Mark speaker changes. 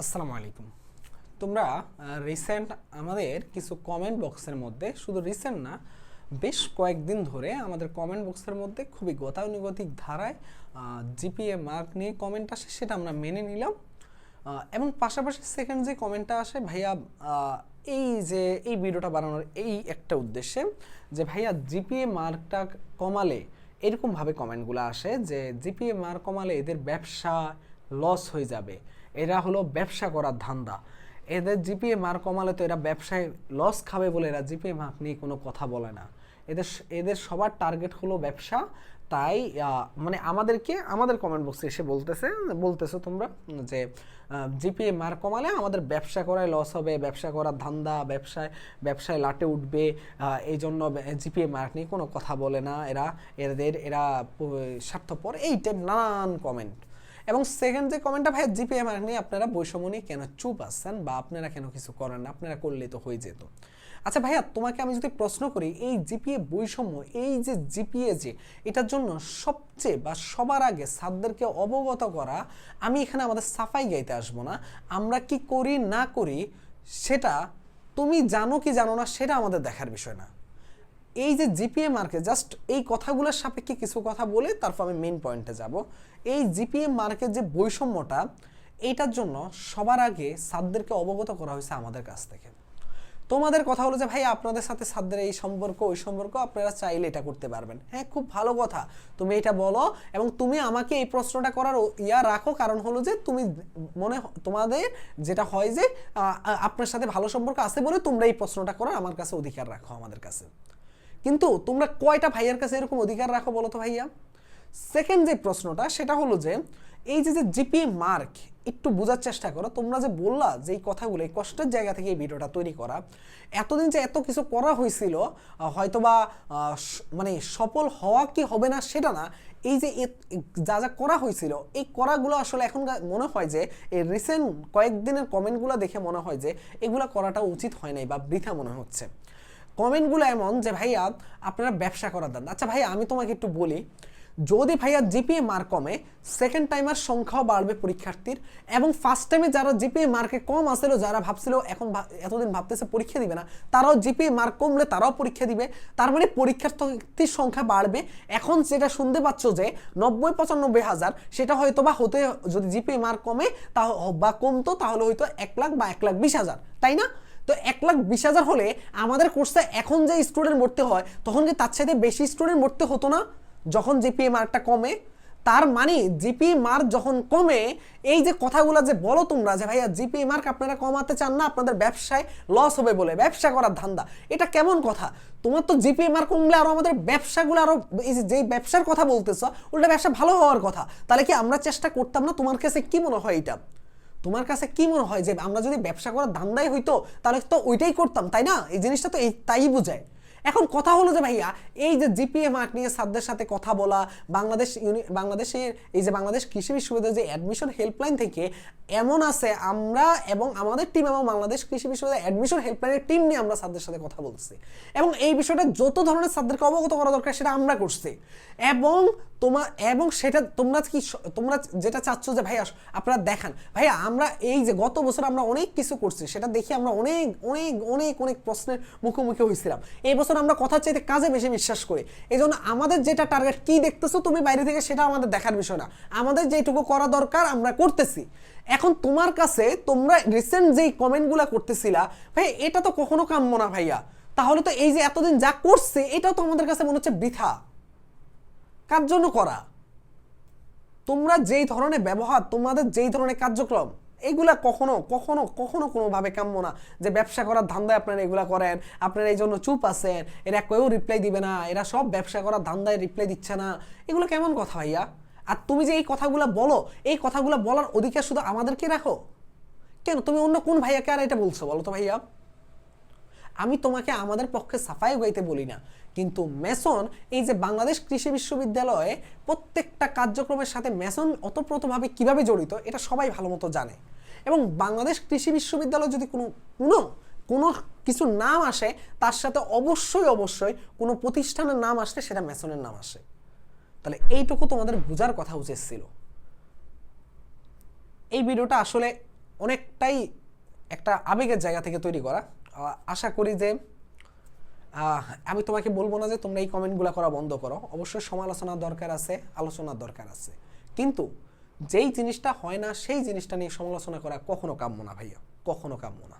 Speaker 1: আসসালামু আলাইকুম। তোমরা রিসেন্ট আমাদের কিছু কমেন্ট বক্সের মধ্যে, শুধু রিসেন্ট না, বেশ কয়েকদিন ধরে আমাদের কমেন্ট বক্সের মধ্যে খুবই গতানুগতিক ধারায় জিপিএ মার্ক নিয়ে কমেন্ট আসে, সেটা আমরা মেনে নিলাম। এবং পাশাপাশি সেকেন্ড যে কমেন্টটা আসে, ভাইয়া এই যে, এই ভিডিওটা বানানোর এই একটা উদ্দেশ্যে, যে ভাইয়া জিপিএ মার্কটা কমালে এরকমভাবে কমেন্টগুলো আসে যে জিপিএ মার্ক কমালে এদের ব্যবসা লস হয়ে যাবে। এরা হলো ব্যবসা করার ধান্দা। এদের জিপিএ মার্ক কমালে তো এরা ব্যবসায় লস খাবে বলে এরা জিপিএ মার্ক নিয়ে কোনো কথা বলে না। এদের এদের সবার টার্গেট হলো ব্যবসা। তাই মানে আমাদেরকে, আমাদের কমেন্ট বক্সে এসে বলতেছে, বলতেছো তোমরা যে জিপিএ মার্ক কমালে আমাদের ব্যবসা করায় লস হবে, ব্যবসা করার ধান্দা, ব্যবসায় ব্যবসায় লাটে উঠবে এই জন্য জিপিএ মার্ক নিয়ে কোনো কথা বলে না এরা। এদের, এরা স্বার্থপর। এই টাইপ নানান কমেন্ট এবং সেকেন্ড যে কমেন্টটা ভাই জিপিএ মার্ক নিয়ে আপনারা বৈষম্য নিয়ে কেন চুপ আসছেন বা আপনারা কেন কিছু করেন না? আপনারা করলে তো হয়ে যেত। আচ্ছা ভাইয়া, তোমাকে আমি যদি প্রশ্ন করি, এই জিপিএ বৈষম্য, এই যে জিপিএ যে, এটার জন্য সবচেয়ে বা সবার আগে সাদদেরকে অবগত করা, আমি এখানে আমাদের সাফাই গাইতে আসব না। আমরা কি করি না করি, সেটা তুমি জানো কি জানো না, সেটা আমাদের দেখার বিষয় না। এই যে জিপিএ মার্কে জাস্ট এই কথাগুলোর সাপেক্ষে কিছু কথা বলে তারপর আমি মেন পয়েন্টে যাব। এই জিপিএ মার্কের যে বৈষম্যটা, এইটার জন্য সবার আগে সাদদেরকে অবগত করা হয়েছে আমাদের কাছ থেকে। তোমাদের কথা হলো যে, ভাই, আপনাদের সাথে সাদদের এই সম্পর্ক, ওই সম্পর্ক, আপনারা চাইলে এটা করতে পারবেন। হ্যাঁ খুব ভালো কথা। তুমি এটা বলো এবং তুমি আমাকে এই প্রশ্নটা করার ইয়া রাখো, কারণ হলো যে, তুমি মনে তোমাদের যেটা হয় যে আপনার সাথে ভালো সম্পর্ক আছে বলে তোমরা এই প্রশ্নটা করার আমার কাছে অধিকার রাখো আমাদের কাছে। কিন্তু তোমরা কয়টা ভাইয়ার কাছে এরকম অধিকার রাখো বলো তো ভাইয়া? সেকেন্ড যে প্রশ্নটা, সেটা হলো যে, এই যে যে জিপি মার্ক একটু বোঝার চেষ্টা করো। তোমরা যে বললা যে এই কথাগুলো, এই কষ্টের জায়গা থেকে এই ভিডিওটা তৈরি করা, এতদিন যে এত কিছু করা হয়েছিল হয়তোবা মানে সফল হওয়া কি হবে না সেটা না, এই যে যা যা করা হয়েছিল, এই করাগুলো আসলে এখন মনে হয় যে, এই রিসেন্ট কয়েকদিনের কমেন্টগুলো দেখে মনে হয় যে, এগুলো করাটা উচিত হয় নাই বা বৃথা মনে হচ্ছে। কমেন্টগুলো এমন যে, ভাইয়া, আপনারা ব্যবসা করার দেন। আচ্ছা ভাইয়া, আমি তোমাকে একটু বলি, যদি ভাইয়া জিপিএ মার্ক কমে সেকেন্ড টাইমার সংখ্যাও বাড়বে পরীক্ষার্থীর এবং ফার্স্ট টাইমে যারা জিপিএ মার্কে কম আসছিল, যারা ভাবছিল এখন এতদিন ভাবতেছে পরীক্ষা দিবে না, তারাও জিপিএ মার্ক কমলে তারাও পরীক্ষা দিবে। তার মানে পরীক্ষার্থীর সংখ্যা বাড়বে। এখন যেটা শুনতে পাচ্ছ যে নব্বই পঁচানব্বই হাজার, সেটা হয়তো বা হতে, যদি জিপিএ মার্ক কমে তা বা কমতো, তাহলে হয়তো এক লাখ বা এক লাখ বিশ হাজার, তাই না? তো এক লাখ বিশ হাজার হলে আমাদের কোর্সে এখন যে স্টুডেন্ট ভর্তি হয়, তখন কি তার সাথে বেশি স্টুডেন্ট ভর্তি হতো না, যখন জিপিএ মার্কটা কমে, তার মানে জিপি মার্ক যখন কমে, এই যে কথাগুলো যে বলো তোমরা যে ভাইয়া জিপি মার্ক আপনারা কমাতে চান না, আপনাদের ব্যবসায় লস হবে বলে, ব্যবসা করার ধান্দা, এটা কেমন কথা? তোমার তো জিপি মার্ক কমলে আরও আমাদের ব্যবসাগুলো আরও, এই যে ব্যবসার কথা বলতেছো ওটা ব্যবসা ভালো হওয়ার কথা, তাহলে কি আমরা চেষ্টা করতাম না? তোমার কাছে কি মনে হয় এটা? তোমার কাছে কি মনে হয় যে আমরা যদি ব্যবসা করার দান্দাই হইতো, তাহলে তো ওইটাই করতাম, তাই না? এই জিনিসটা তো এই, তাই বোঝায়। এখন কথা হলো যে ভাইয়া, এই যে জিপিএ মার্ক নিয়ে সাদদের সাথে কথা বলা, বাংলাদেশ ইউনি, বাংলাদেশের, এই যে বাংলাদেশ কৃষি বিশ্ববিদ্যালয়ের যে অ্যাডমিশন হেল্পলাইন থেকে এমন আছে, আমরা এবং আমাদের টিম এবং বাংলাদেশ কৃষি বিশ্ববিদ্যালয়ের অ্যাডমিশন হেল্পলাইনের টিম নিয়ে আমরা সাদদের সাথে কথা বলছি এবং এই বিষয়টা যত ধরনের সাদদেরকে অবগত করা দরকার সেটা আমরা করছি। এবং তোমার এবং সেটা তোমরা কি তোমরা যেটা চাচ্ছ যে ভাইয়া, আপনারা দেখান। ভাইয়া, আমরা এই যে গত বছর আমরা অনেক কিছু করছি, সেটা দেখে আমরা অনেক অনেক অনেক অনেক প্রশ্নের মুখোমুখি হয়েছিলাম। এই বছর আমরা কথা চাইতে কাজে বেশি বিশ্বাস করি। এই জন্য আমাদের যেটা টার্গেট কি দেখতেছো তুমি বাইরে থেকে সেটা আমাদের দেখার বিষয় না। আমাদের যেটুকু করা দরকার আমরা করতেছি। এখন তোমার কাছে তোমরা রিসেন্ট যেই কমেন্টগুলো করতেছিলা, ভাই, এটা তো কখনো কাম্য না ভাইয়া। তাহলে তো এই যে এতদিন যা করছে, এটাও তো আমাদের কাছে মনে হচ্ছে বৃথা। কার জন্য করা? তোমরা যেই ধরনের ব্যবহার, তোমাদের যেই ধরনের কার্যক্রম এইগুলা কখনো কখনো কখনো কোনোভাবে কাম্য না যে ব্যবসা করার ধান্দায় আপনারা এগুলা করেন, আপনারা এই জন্য চুপ আছেন, এরা কেউ রিপ্লাই দিবে না, এরা সব ব্যবসা করার ধান্দায় রিপ্লাই দিচ্ছে না। এগুলো কেমন কথা ভাইয়া? আর তুমি যে এই কথাগুলো বলো, এই কথাগুলো বলার অধিকার শুধু আমাদেরকে রাখো? কেন? তুমি অন্য কোন ভাইয়াকে আর এটা বলছো বলো তো ভাইয়া? আমি তোমাকে আমাদের পক্ষে সাফাই গাইতে বলি না। কিন্তু মেসন, এই যে বাংলাদেশ কৃষি বিশ্ববিদ্যালয়ে প্রত্যেকটা কার্যক্রমের সাথে মেসন অতপ্রতভাবে কীভাবে জড়িত, এটা সবাই ভালো মতো জানে। এবং বাংলাদেশ কৃষি বিশ্ববিদ্যালয় যদি কোনো কোনো কোনো কিছু নাম আসে, তার সাথে অবশ্যই অবশ্যই কোনো প্রতিষ্ঠানের নাম আসলে সেটা মেসনের নাম আসে। তাহলে এইটুকু তোমাদের বোঝার কথা উচিত ছিল। এই ভিডিওটা আসলে অনেকটাই একটা আবেগের জায়গা থেকে তৈরি করা। আশা করি যে আমি তোমাকে বলব না যে তোমরা এই কমেন্টগুলো করা বন্ধ করো। অবশ্যই সমালোচনার দরকার আছে, আলোচনার দরকার আছে। কিন্তু যেই জিনিসটা হয় না, সেই জিনিসটা নিয়ে সমালোচনা করা কখনো কাম্য না ভাইয়া, কখনো কাম্য না।